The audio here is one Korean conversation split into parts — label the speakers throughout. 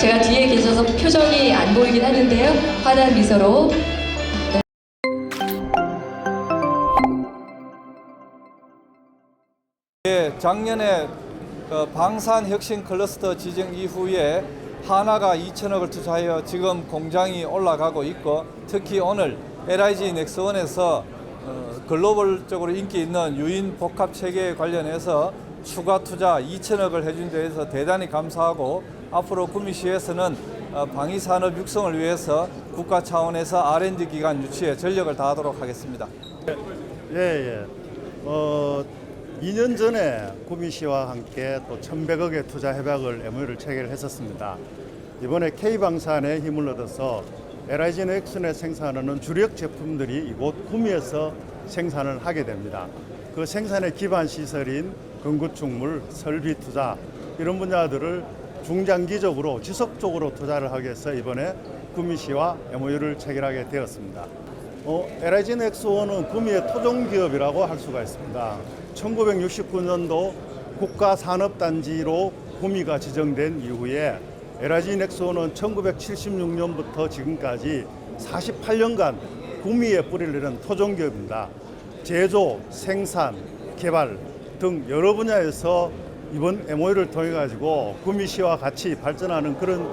Speaker 1: 제가 뒤에 계셔서 표정이 안 보이긴 하는데요. 환한 미소로
Speaker 2: 예, 작년에 그 방산 혁신 클러스터 지정 이후에 하나가 2천억을 투자하여 지금 공장이 올라가고 있고 특히 오늘 LIG 넥스원에서 어, 글로벌적으로 인기 있는 유인 복합 체계 관련해서 추가 투자 2천억을 해준 데에서 대단히 감사하고 앞으로 구미시에서는 어, 방위 산업 육성을 위해서 국가 차원에서 R&D 기관 유치에 전력을 다하도록 하겠습니다.
Speaker 3: 예, 예. 어, 2년 전에 구미시와 함께 또 1,100억의 투자 협약을 MOU를 체결했었습니다. 이번에 K방산에 힘을 얻어서 LIG 넥슨에 생산하는 주력 제품들이 이곳 구미에서 생산을 하게 됩니다. 그 생산의 기반 시설인 건구축물, 설비 투자 이런 분야들을 중장기적으로 지속적으로 투자를 하기 위해서 이번에 구미시와 MOU를 체결하게 되었습니다. 어, LIG 넥스원은 구미의 토종 기업이라고 할 수가 있습니다. 1969년도 국가 산업단지로 구미가 지정된 이후에 LIG 넥스원은 1976년부터 지금까지 48년간 구미에 뿌리를 내는 토종 기업입니다. 제조, 생산, 개발 등 여러 분야에서 이번 MOU를 통해 가지고 구미시와 같이 발전하는 그런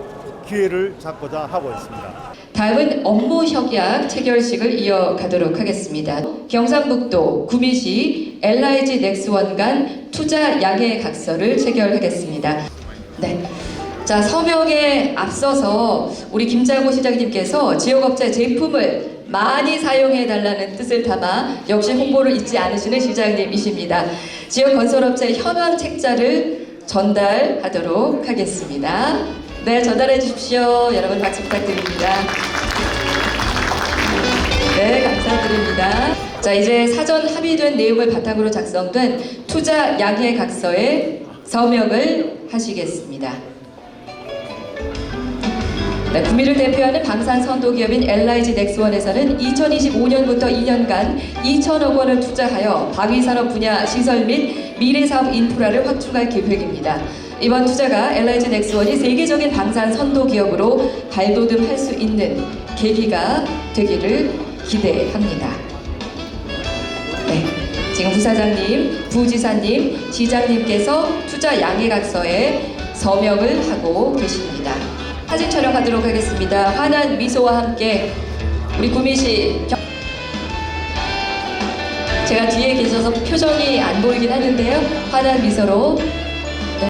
Speaker 3: 기회를 잡고자 하고 있습니다.
Speaker 1: 다음은 업무 협약 체결식을 이어가도록 하겠습니다. 경상북도 구미시 LIG 넥스원 간 투자 양해 각서를 체결하겠습니다. 네. 자, 서명에 앞서서 우리 김장호 시장님께서 지역업체 제품을 많이 사용해 달라는 뜻을 담아 역시 홍보를 잊지 않으시는 시장님이십니다. 지역 건설업체 현황 책자를 전달하도록 하겠습니다. 네, 전달해 주십시오. 여러분 박수 부탁드립니다. 네, 감사드립니다. 자, 이제 사전 합의된 내용을 바탕으로 작성된 투자 양해 각서에 서명을 하시겠습니다. 네, 구미를 대표하는 방산 선도 기업인 LIG 넥스원에서는 2025년부터 2년간 2천억 원을 투자하여 방위산업 분야 시설 및 미래사업 인프라를 확충할 계획입니다. 이번 투자가 LIG 넥스원이 세계적인 방산 선도 기업으로 발돋움할 수 있는 계기가 되기를 기대합니다. 네, 지금 부사장님, 부지사님, 시장님께서 투자 양해각서에 서명을 하고 계십니다. 사진 촬영하도록 하겠습니다. 환한 미소와 함께 우리 구미시 경... 제가 뒤에 계셔서 표정이 안 보이긴 하는데요. 환한 미소로